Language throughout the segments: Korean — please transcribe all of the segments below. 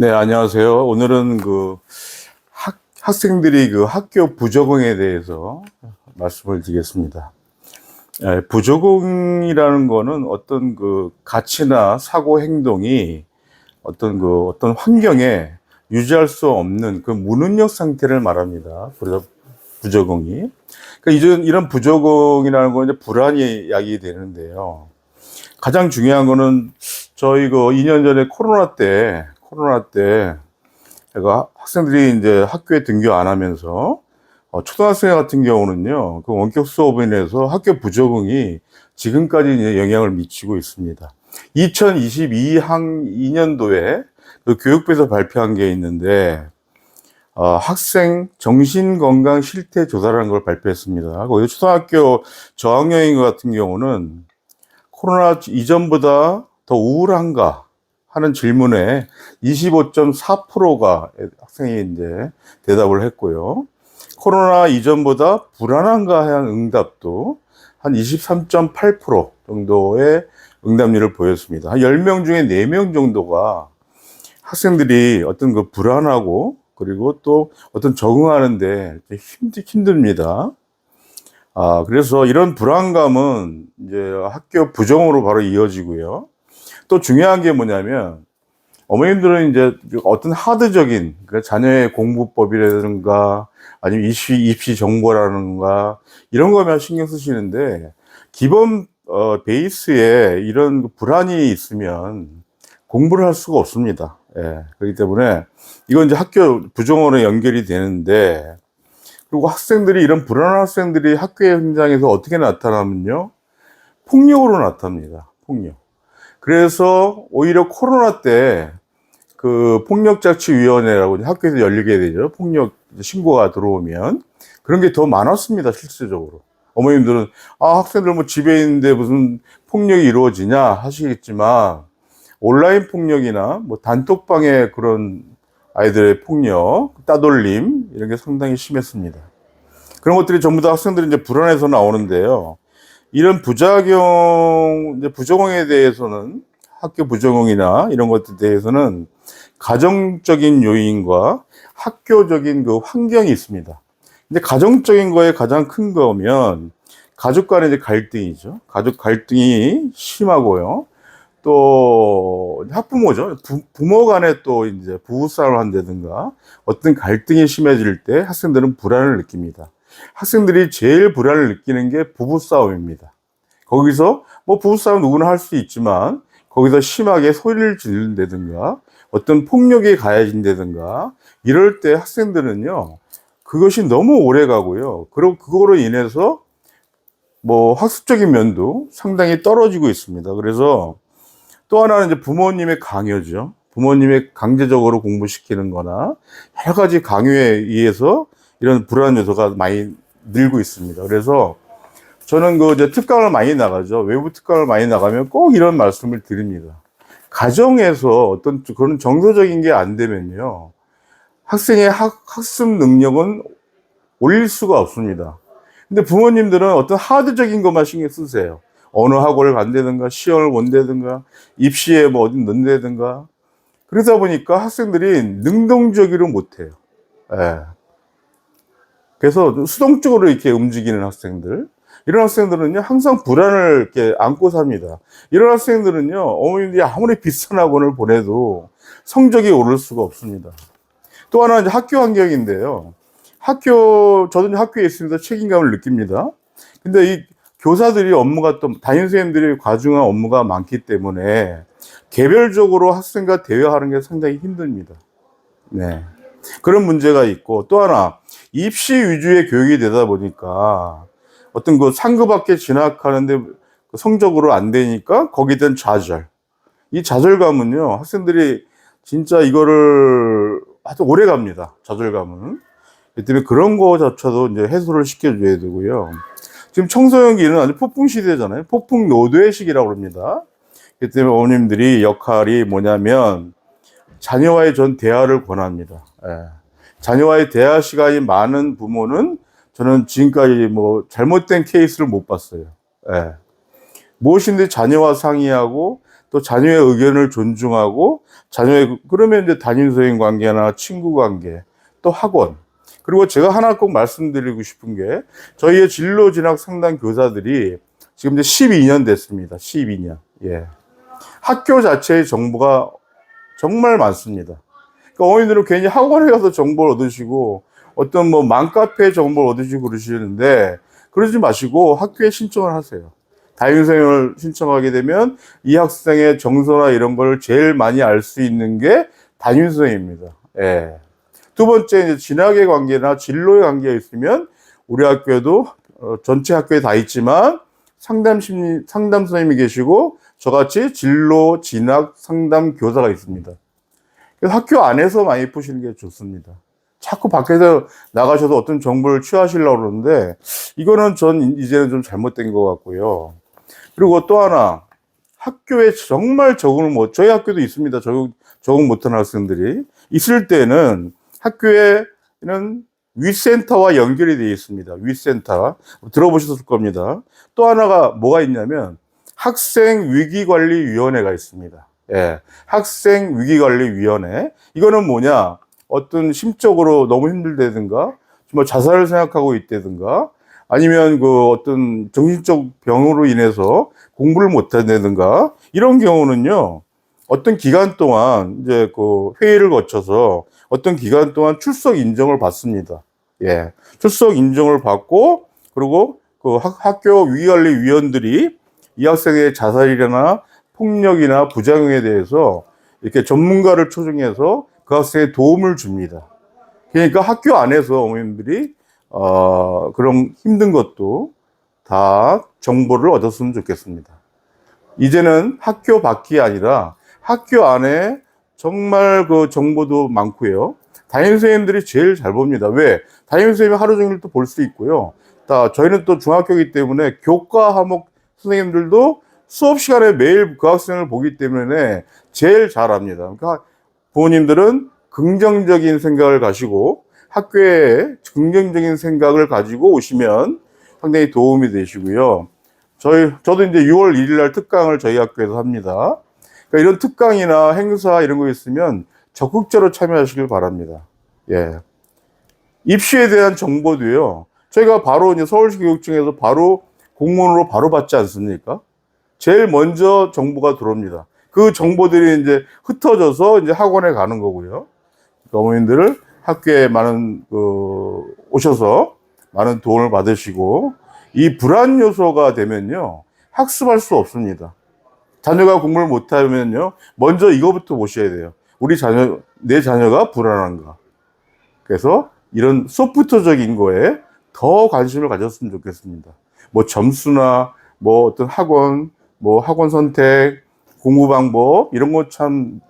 네, 안녕하세요. 오늘은 그 학, 학생들이 그 학교 부적응에 대해서 말씀을 드리겠습니다. 예, 부적응이라는 거는 어떤 그 가치나 사고 행동이 어떤 그 어떤 환경에 유지할 수 없는 그 무능력 상태를 말합니다. 그래서 부적응이. 그러니까 이런, 이런 부적응이라는 건 이제 불안이 야기 되는데요. 가장 중요한 거는 저희 그 2년 전에 코로나 때, 코로나 때, 제가 학생들이 이제 학교에 등교 안 하면서, 어, 초등학생 같은 경우는요, 그 원격 수업에 인해서 학교 부적응이 지금까지 이제 영향을 미치고 있습니다. 2022학 2년도에 그 교육부에서 발표한 게 있는데, 어, 학생 정신건강 실태 조사라는 걸 발표했습니다. 거기 초등학교 저학년인 것 같은 경우는 코로나 이전보다 더 우울한가 하는 질문에 25.4%가 학생이 이제 대답을 했고요. 코로나 이전보다 불안한가 하는 응답도 한 23.8% 정도의 응답률을 보였습니다. 한 10명 중에 4명 정도가 학생들이 어떤 그 불안하고 그리고 또 어떤 적응하는데 힘들, 힘듭니다. 아, 그래서 이런 불안감은 이제 학교 부정으로 바로 이어지고요. 또 중요한 게 뭐냐면 어머님들은 이제 어떤 하드적인 그 자녀의 공부법이라든가 아니면 입시, 입시 정보라든가 이런 거만 신경 쓰시는데 기본 어, 베이스에 이런 그 불안이 있으면 공부를 할 수가 없습니다. 예, 그렇기 때문에 이건 이제 학교 부정으로 연결이 되는데 그리고 학생들이 이런 불안한 학생들이 학교 현장에서 어떻게 나타나면요 폭력으로 나타납니다. 폭력. 그래서 오히려 코로나 때 그 폭력자치위원회라고 학교에서 열리게 되죠. 폭력 신고가 들어오면 그런 게 더 많았습니다. 실질적으로. 어머님들은 아 학생들 뭐 집에 있는데 무슨 폭력이 이루어지냐 하시겠지만 온라인 폭력이나 뭐 단톡방의 그런 아이들의 폭력, 따돌림 이런 게 상당히 심했습니다. 그런 것들이 전부 다 학생들이 이제 불안해서 나오는데요. 이런 부작용, 부적응에 대해서는 학교 부적응이나 이런 것들에 대해서는 가정적인 요인과 학교적인 그 환경이 있습니다. 근데 가정적인 거에 가장 큰 거면 가족 간의 이제 갈등이죠. 가족 갈등이 심하고요. 또 학부모죠. 부, 부모 간에 또 이제 부부싸움을 한다든가 어떤 갈등이 심해질 때 학생들은 불안을 느낍니다. 학생들이 제일 불안을 느끼는 게 부부싸움입니다. 거기서 뭐 부부싸움 누구나 할 수 있지만 거기서 심하게 소리를 지른다든가 어떤 폭력이 가해진다든가 이럴 때 학생들은요 그것이 너무 오래 가고요. 그리고 그거로 인해서 뭐 학습적인 면도 상당히 떨어지고 있습니다. 그래서 또 하나는 이제 부모님의 강요죠. 부모님의 강제적으로 공부시키는 거나 여러 가지 강요에 의해서 이런 불안 요소가 많이 늘고 있습니다. 그래서 저는 그 이제 특강을 많이 나가죠. 외부 특강을 많이 나가면 꼭 이런 말씀을 드립니다. 가정에서 어떤 그런 정서적인 게 안 되면요. 학생의 학, 학습 능력은 올릴 수가 없습니다. 근데 부모님들은 어떤 하드적인 것만 신경 쓰세요. 어느 학원을 간다든가, 시험을 본다든가, 입시에 뭐 어디 넣는다든가. 그러다 보니까 학생들이 능동적으로 못해요. 예. 그래서 수동적으로 이렇게 움직이는 학생들. 이런 학생들은요, 항상 불안을 이렇게 안고 삽니다. 이런 학생들은요, 어머님들이 아무리 비싼 학원을 보내도 성적이 오를 수가 없습니다. 또 하나 이제 학교 환경인데요. 학교, 저도 학교에 있으면서 책임감을 느낍니다. 근데 이 교사들이 업무가 또 담임 선생님들이 과중한 업무가 많기 때문에 개별적으로 학생과 대화하는 게 상당히 힘듭니다. 네. 그런 문제가 있고 또 하나 입시 위주의 교육이 되다 보니까 어떤 그 상급 학계 진학하는데 성적으로 안 되니까 거기에 대한 좌절. 이 좌절감은요, 학생들이 진짜 이거를 아주 오래 갑니다. 좌절감은. 그 때문에 그런 거조차도 이제 해소를 시켜줘야 되고요. 지금 청소년기는 아주 폭풍 시대잖아요. 폭풍 노도의 시기라고 합니다. 그 때문에 어머님들이 역할이 뭐냐면 자녀와의 전 대화를 권합니다. 예. 자녀와의 대화 시간이 많은 부모는 저는 지금까지 뭐 잘못된 케이스를 못 봤어요. 예. 무엇인데 자녀와 상의하고 또 자녀의 의견을 존중하고 자녀의 그러면 이제 담임 선생님 관계나 친구 관계 또 학원 그리고 제가 하나 꼭 말씀드리고 싶은 게 저희의 진로 진학 상담 교사들이 지금 이제 12년 됐습니다. 12년. 예. 학교 자체의 정보가 정말 많습니다. 그러니까 어머니들은 괜히 학원에 가서 정보를 얻으시고 어떤 뭐 맘카페 정보를 얻으시고 그러시는데 그러지 마시고 학교에 신청을 하세요. 다인생을 신청하게 되면 이 학생의 정서나 이런 걸 제일 많이 알 수 있는 게 담임선생입니다. 예. 두 번째, 이제 진학의 관계나 진로의 관계가 있으면 우리 학교에도 어, 전체 학교에 다 있지만 상담 심리, 상담 선생님이 계시고 저같이 진로, 진학, 상담 교사가 있습니다. 학교 안에서 많이 푸시는 게 좋습니다. 자꾸 밖에서 나가셔서 어떤 정보를 취하시려고 그러는데 이거는 전 이제는 좀 잘못된 것 같고요. 그리고 또 하나 학교에 정말 적응을 못 저희 학교도 있습니다. 적응 적응 못하는 학생들이 있을 때는 학교에는 위센터와 연결이 되어 있습니다. 위센터 들어보셨을 겁니다. 또 하나가 뭐가 있냐면 학생 위기관리위원회가 있습니다. 예, 학생 위기관리위원회 이거는 뭐냐? 어떤 심적으로 너무 힘들다든가 정말 자살을 생각하고 있다든가 아니면 그 어떤 정신적 병으로 인해서 공부를 못한다든가 이런 경우는요 어떤 기간 동안 이제 그 회의를 거쳐서 어떤 기간 동안 출석 인정을 받습니다. 예, 출석 인정을 받고 그리고 그 학, 학교 위관리 위원들이 이 학생의 자살이나 폭력이나 부작용에 대해서 이렇게 전문가를 초청해서 그 학생에 도움을 줍니다. 그러니까 학교 안에서 어머님들이 어, 그런 힘든 것도 다 정보를 얻었으면 좋겠습니다. 이제는 학교 밖이 아니라 학교 안에 정말 그 정보도 많고요. 담임선생님들이 제일 잘 봅니다. 왜? 담임선생님이 하루 종일 또 볼 수 있고요. 다 저희는 또 중학교이기 때문에 교과 과목 선생님들도 수업 시간에 매일 그 학생을 보기 때문에 제일 잘 압니다. 그러니까 부모님들은 긍정적인 생각을 가지고 학교에 긍정적인 생각을 가지고 오시면 상당히 도움이 되시고요. 저희, 저도 이제 6월 1일 날 특강을 저희 학교에서 합니다. 그러니까 이런 특강이나 행사 이런 거 있으면 적극적으로 참여하시길 바랍니다. 예. 입시에 대한 정보도요. 저희가 바로 이제 서울시 교육청에서 바로 공문으로 바로 받지 않습니까? 제일 먼저 정보가 들어옵니다. 그 정보들이 이제 흩어져서 이제 학원에 가는 거고요. 그러니까 어머님들을 학교에 많은 그 오셔서 많은 도움을 받으시고 이 불안 요소가 되면요 학습할 수 없습니다. 자녀가 공부를 못하면요 먼저 이거부터 보셔야 돼요. 우리 자녀 내 자녀가 불안한가. 그래서 이런 소프트적인 거에 더 관심을 가졌으면 좋겠습니다. 뭐 점수나 뭐 어떤 학원, 뭐 학원 선택, 공부 방법 이런 거 참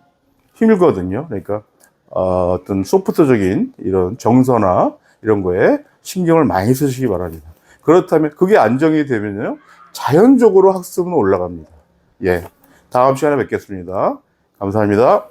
힘들거든요. 그러니까 어, 어떤 소프트적인 이런 정서나 이런 거에 신경을 많이 쓰시기 바랍니다. 그렇다면 그게 안정이 되면요 자연적으로 학습은 올라갑니다. 예, 다음 시간에 뵙겠습니다. 감사합니다.